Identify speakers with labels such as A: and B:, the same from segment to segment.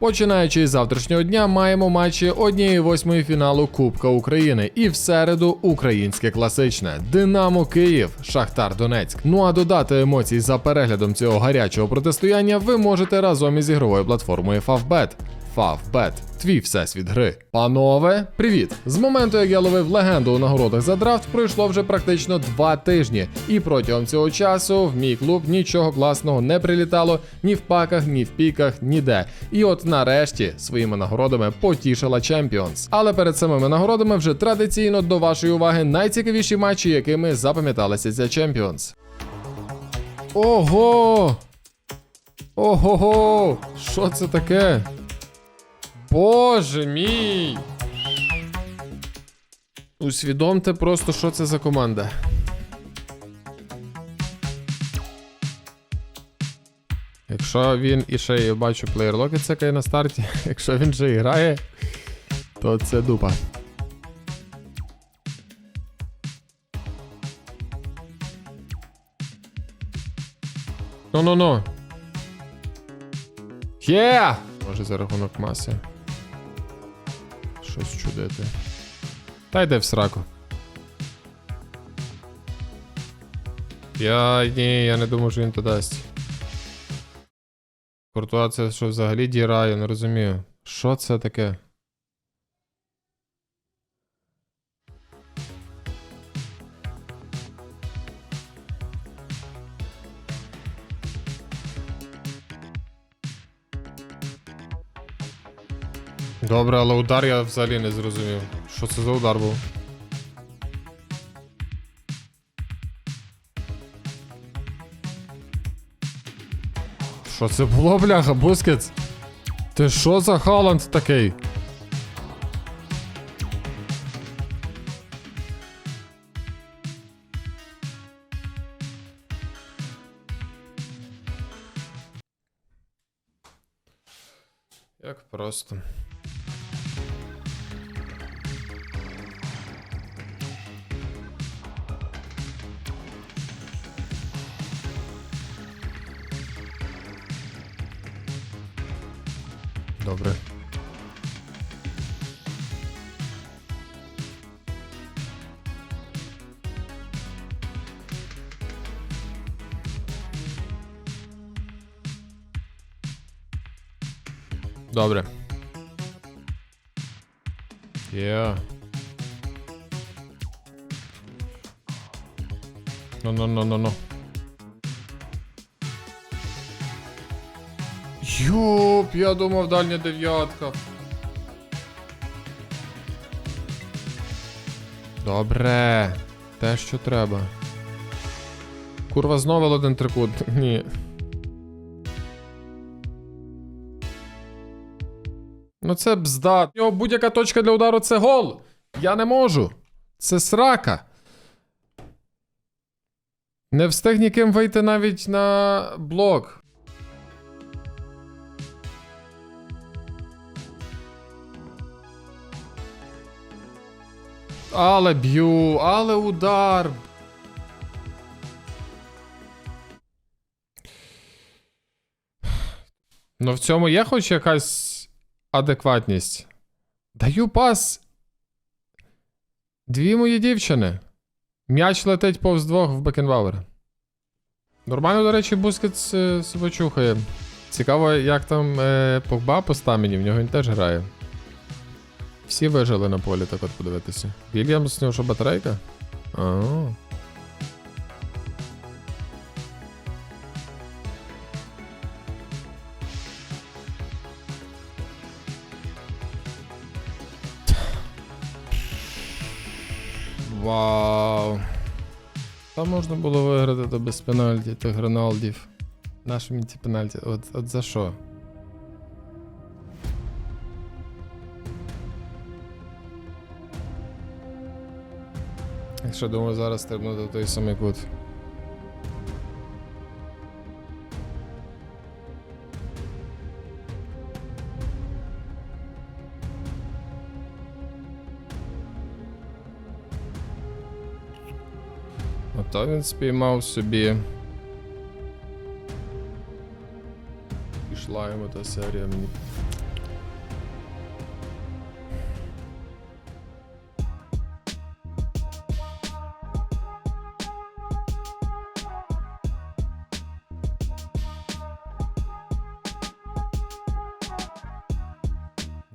A: Починаючи з завтрашнього дня, маємо матчі однієї восьмої фіналу Кубка України і в середу українське класичне Динамо Київ, Шахтар Донецьк. Ну а додати емоцій за переглядом цього гарячого протистояння ви можете разом із ігровою платформою Favbet. Favbet – твій всесвіт гри. Панове, привіт! З моменту, як я ловив легенду у нагородах за драфт, пройшло вже практично два тижні, і протягом цього часу в мій клуб нічого класного не прилітало ні в паках, ні в піках, ніде. І от нарешті своїми нагородами потішила Champions. Але перед самими нагородами вже традиційно до вашої уваги найцікавіші матчі, якими запам'яталися ця Champions. Ого! Ого! Що це таке? Боже мій! Усвідомте просто, що це за команда. Якщо він і ще я бачу плеєрлоки цекає на старті, якщо він же і грає, то це дупа. Ну-ну-ну. Є! Може за рахунок маси. Щось чудити. Та йде в сраку. Я ні, я не думаю, що він то дасть. Куртуа що взагалі діра, я не розумію. Що це таке? Добре, але удар я взагалі не зрозумів. Що це за удар був? Що це було, бляха, Бускетс? Ти що за Халанд такий? Як просто. Добре. Добре. Ну, ну, ну, ну. Йоп, я думав дальня дев'ятка. Добре. Те, що треба. Курва, знову один трикут. Ні. Ну це бзда. Його будь-яка точка для удару це гол. Я не можу. Це срака. Не встиг ніким вийти навіть на блок. Але б'ю, але удар. Ну в цьому є хоч якась адекватність. Даю пас. Дві мої дівчини. М'яч летить повз двох в Бекенбауера. Нормально, до речі, Бускетс е, себе чухає. Цікаво, як там е, Погба по стаміні, в нього він теж грає. Всі вижили на полі, так от подивитися. Вільямс, нього що батарейка? А. Вау. Там можна було виграти без пенальті, тих Роналдів. Наші мені ці пенальті. От, от за що? Якщо думаю зараз стрибнути в той самий кут. Ото він спіймав собі. Пішла йому та серія мені.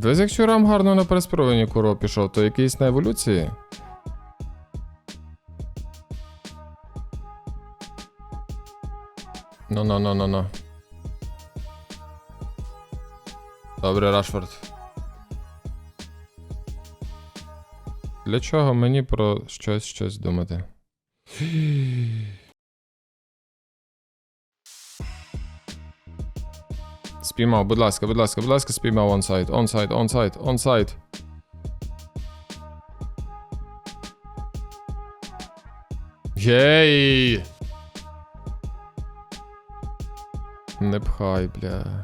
A: Дивись, якщо рам гарно на переспровені куро пішов, то якийсь на еволюції. Ну, ну, ну, ну, ну. Добре, Рашфорд. Для чого мені про щось щось думати? Спіймав, будь ласка, будь ласка, будь ласка, спіймав онсайд, онсайд, онсайд, онсайд. Єй! Не пхай, бля.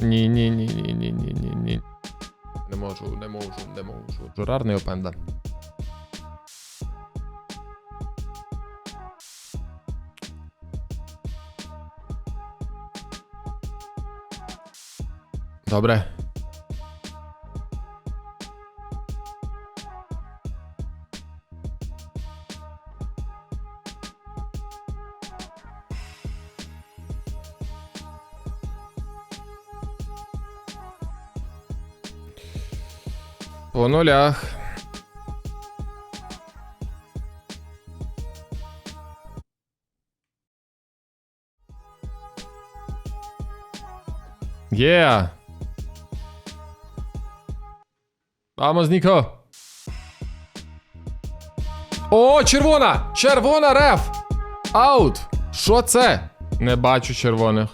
A: Ні, ні, ні, ні, ні, ні, ні, ні. Не можу, не можу, не можу. Журарний опенда. Добре. По нулях. Yeah. Vamos, Ніко. О, червона! Червона реф! Аут! Що це? Не бачу червоних.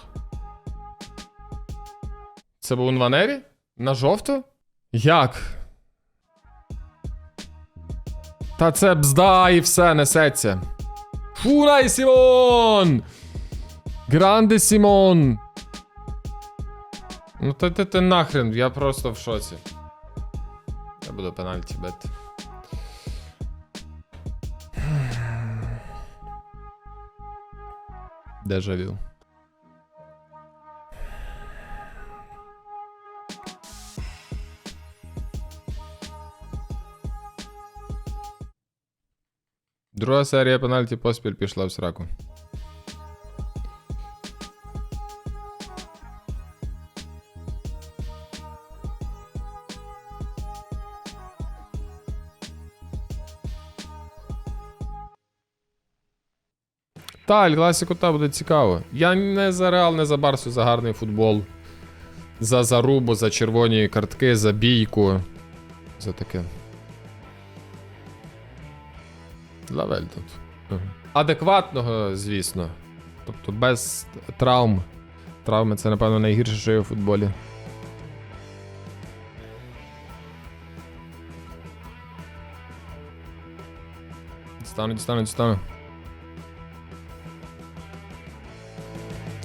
A: Це був Нванері? На жовту? Як? Та це бзда і все несеться. Фунай Сімон! Гранде Сімон! Ну ти, ти нахрен, я просто в шоці. Буду пенальті бити. Дежавю. Друга серія пенальті поспіль пішла в сраку. Та, Ель Класіко та буде цікаво. Я не за Реал, не за Барсу, за гарний футбол. За зарубу, за червоні картки, за бійку. За таке. Лавель тут. Адекватного, звісно. Тобто без травм. Травми це, напевно, найгірше, що є у футболі. Дістану, дістану, дістану.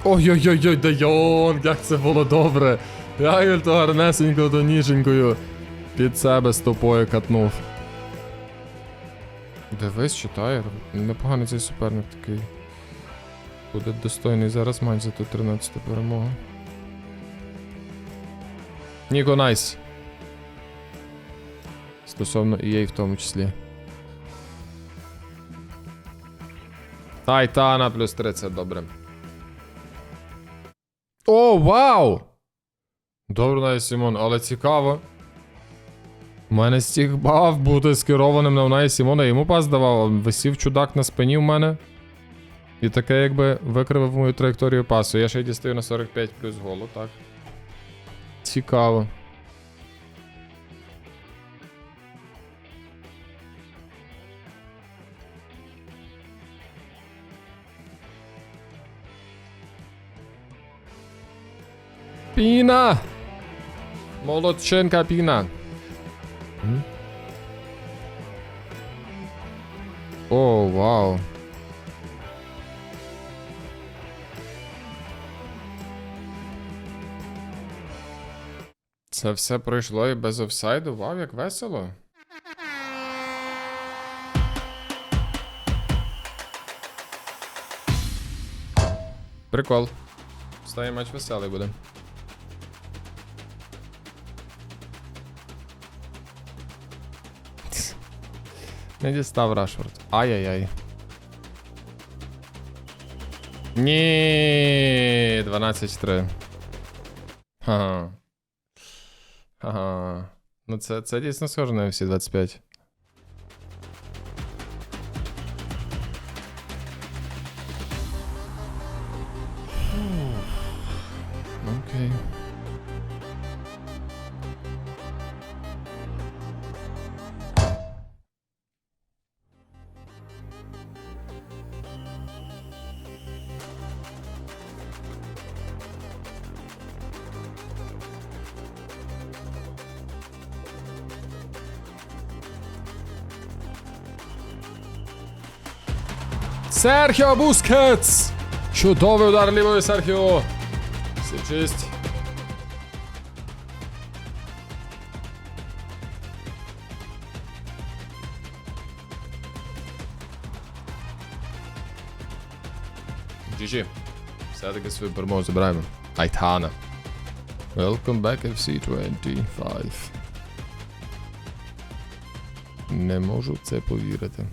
A: Ой-ой-ой, де Йонг, як це було добре. Я то гарнесенько до ніженькою під себе стопою катнув. Дивись, читає. Непоганий цей суперник такий. Буде достойний зараз матч за ту 13 перемогу. Ніко найс. Стосовно EA в тому числі. Тайтана плюс 30, добре. О, вау! Добре, навіть Сімон, але цікаво. У мене стіг бав бути скерованим на Унай Сімона, йому пас давав, висів чудак на спині в мене. І таке якби викривив мою траєкторію пасу. Я ще й дістаю на 45 плюс голу, так. Цікаво. Піна! Молодченка піна. О, вау. Це все пройшло і без офсайду. Вау, як весело. Прикол. Стає матч веселий буде. Не дістав Рашфорд. Ай-яй-яй. Ні, 12-3. Ха. Ага. Ну це, це дійсно схоже на всі 25. Серхіо Бускетс! Чудовий удар лівою Серхіо. Честь. GG. Все-таки свою перемогу забираємо. Айтана. Welcome back FC25. Не можу це повірити.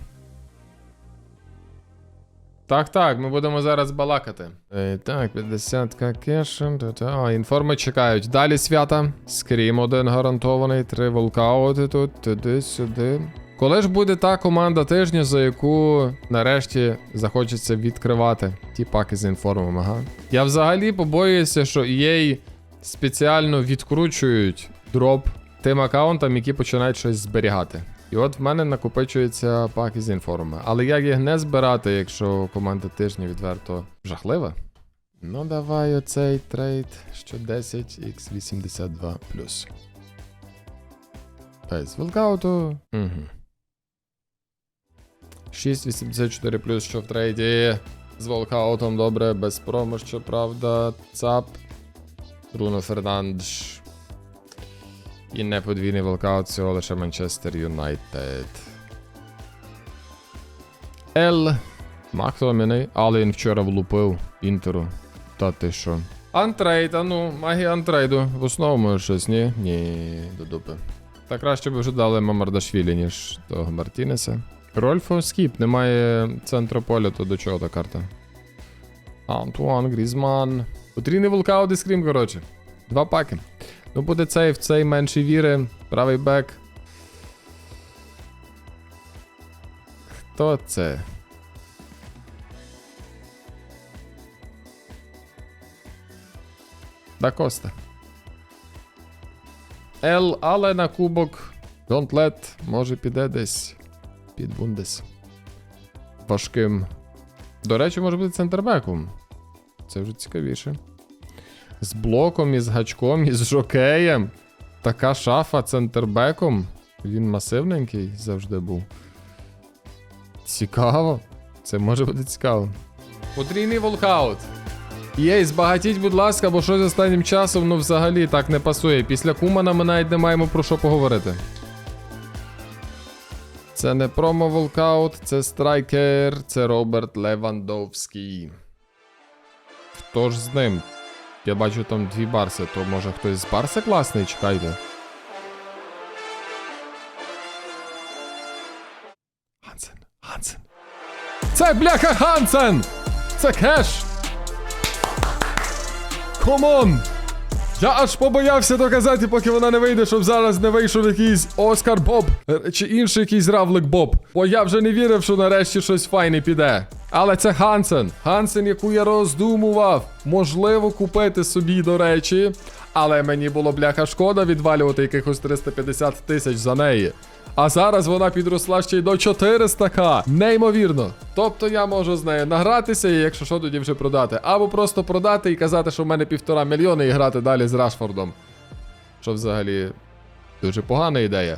A: Так, так, ми будемо зараз балакати. Е, так, 50к кешем. А, інформи чекають. Далі свята. Скрім один гарантований, три волкаути тут, туди-сюди. Коли ж буде та команда тижня, за яку нарешті захочеться відкривати ті паки з інформами, ага. Я взагалі побоююся, що EA спеціально відкручують дроп тим аккаунтам, які починають щось зберігати. І от в мене накопичуються паки з інформами. Але як їх не збирати, якщо команда тижня відверто жахлива? Ну, давай оцей трейд, що 10x82 Без волкауту. Угу. 684 що в трейді. З волкаутом добре, без промо, щоправда. ЦАП. Бруно Фернандш. І не подвійний волкаут, всього лише Манчестер Юнайтед. Л. Махтоміний, але він вчора влупив Інтеру. Та ти що? Антрейд, а ну, магія антрейду. В основному щось, ні? Ні, до дупи. Та краще б вже дали Мамардашвілі, ніж того Мартінеса. Рольфо скіп, немає центру поля, то до чого та карта? Антуан Грізман. Потрійний волкаут і скрім, коротше. Два паки. Ну, буде цей в цей менший віри. Правий бек. Хто це? Да Коста. Ел, але на кубок. Don't let. Може піде десь. Під Бундес. Важким. До речі, може бути центрбеком. Це вже цікавіше. З блоком, і з гачком, і з жокеєм. Така шафа центрбеком. Він масивненький завжди був. Цікаво. Це може бути цікаво. Потрійний волкаут. Єй, збагатіть, будь ласка, бо щось останнім часом ну взагалі так не пасує. Після Кумана ми навіть не маємо про що поговорити. Це не промо волкаут, це страйкер, це Роберт Левандовський. Хто ж з ним? Я бачу там дві барси, то може хтось з барса класний, чекайте. Хансен, Хансен. Це бляха Хансен! Це кеш! Комон! Я аж побоявся доказати, поки вона не вийде, щоб зараз не вийшов якийсь Оскар Боб е, чи інший якийсь равлик Боб. Бо я вже не вірив, що нарешті щось файне піде. Але це Хансен. Хансен, яку я роздумував. Можливо, купити собі, до речі. Але мені було бляха шкода відвалювати якихось 350 тисяч за неї. А зараз вона підросла ще й до 400к. Неймовірно. Тобто я можу з нею награтися і якщо що, тоді вже продати. Або просто продати і казати, що в мене півтора мільйони і грати далі з Рашфордом. Що взагалі дуже погана ідея.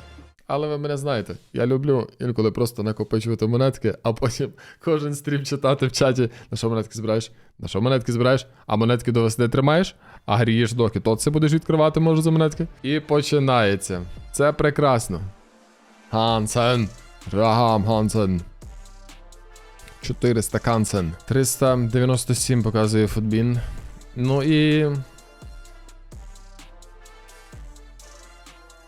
A: Але ви мене знаєте, я люблю інколи просто накопичувати монетки, а потім кожен стрім читати в чаті, на що монетки збираєш, на що монетки збираєш, а монетки до весни тримаєш, а грієш доки, то це будеш відкривати, може, за монетки. І починається. Це прекрасно. Хансен. Рагам Хансен. 400 Кансен. 397 показує футбін. Ну і.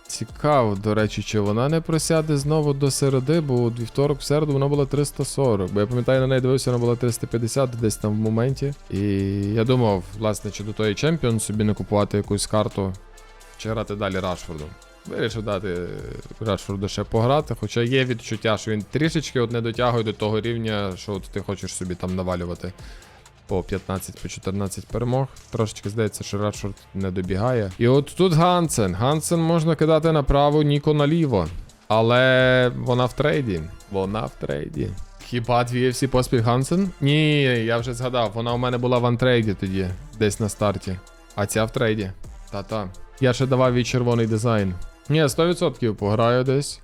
A: Цікаво, до речі, чи вона не просяде знову до середи, бо у вівторок в середу вона була 340. Бо я пам'ятаю, на неї дивився, вона була 350 десь там в моменті. І я думав, власне, чи до тої чемпіон собі не купувати якусь карту чи грати далі Рашфордом. Вирішив дати Рашфорду ще пограти, хоча є відчуття, що він трішечки от не дотягує до того рівня, що от ти хочеш собі там навалювати по 15 по 14 перемог. Трошечки здається, що Радшорт не добігає. І от тут Гансен. Гансен можна кидати направо, Ніко наліво. Але вона в трейді. Вона в трейді. Хіба дві всі поспіль Гансен? Ні, я вже згадав, вона у мене була в антрейді тоді, десь на старті. А ця в трейді. Та-та. Я ще давав їй червоний дизайн. Ні, 100% пограю десь.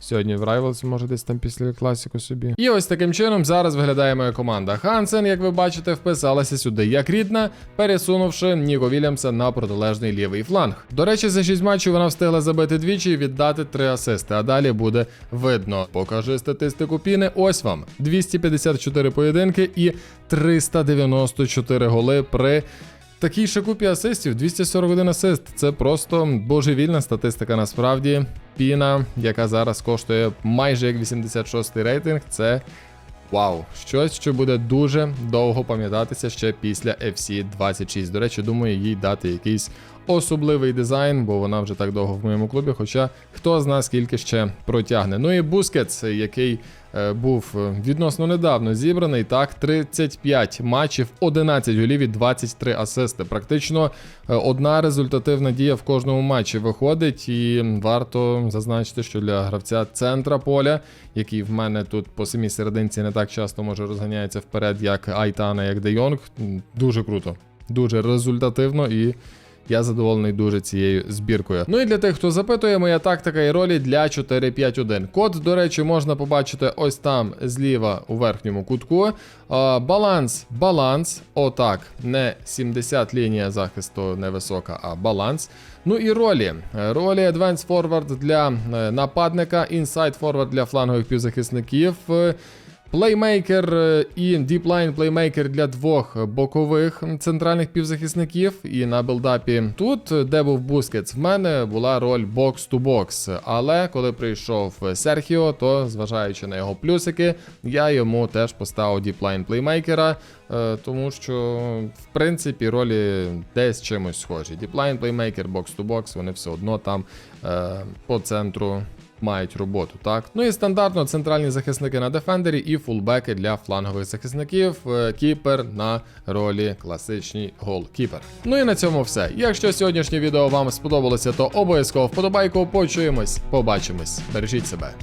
A: Сьогодні в Rivals, може десь там після класіку собі. І ось таким чином зараз виглядає моя команда. Хансен, як ви бачите, вписалася сюди як рідна, пересунувши Ніко Вільямса на протилежний лівий фланг. До речі, за 6 матчів вона встигла забити двічі і віддати 3 асисти, а далі буде видно. Покажи статистику Піни. Ось вам 254 поєдинки і 394 голи при. Такій ще купі асистів, 241 асист. Це просто божевільна статистика насправді. Піна, яка зараз коштує майже як 86 рейтинг, це вау. Щось, що буде дуже довго пам'ятатися ще після FC 26. До речі, думаю, їй дати якийсь особливий дизайн, бо вона вже так довго в моєму клубі. Хоча хто зна скільки ще протягне. Ну і Бускетс, який е, був е, відносно недавно зібраний, так, 35 матчів, 11 голів і 23 асисти. Практично е, одна результативна дія в кожному матчі виходить, і варто зазначити, що для гравця центра поля, який в мене тут по самій серединці не так часто може розганяється вперед, як Айтана, як Де Йонг, дуже круто, дуже результативно і. Я задоволений дуже цією збіркою. Ну і для тих, хто запитує, моя тактика і ролі для 4-5-1. Код, до речі, можна побачити ось там зліва у верхньому кутку. А, баланс, баланс. Отак. Не 70 лінія захисту невисока, а баланс. Ну і ролі. Ролі Advanced Forward для е, нападника, Inside Forward для флангових півзахисників. Е, Плеймейкер е, і діплайн плеймейкер для двох бокових центральних півзахисників. І на білдапі тут, де був Бускетс, в мене була роль бокс-ту-бокс. Але коли прийшов Серхіо, то зважаючи на його плюсики, я йому теж поставив діплайн плеймейкера. е, Тому що, в принципі, ролі десь чимось схожі. Діплайн плеймейкер, бокс-ту-бокс, вони все одно там е, по центру мають роботу, так? Ну і стандартно центральні захисники на дефендері і фулбеки для флангових захисників. Е, Кіпер на ролі класичний голкіпер. Ну і на цьому все. Якщо сьогоднішнє відео вам сподобалося, то обов'язково вподобайку. Почуємось, побачимось. Бережіть себе.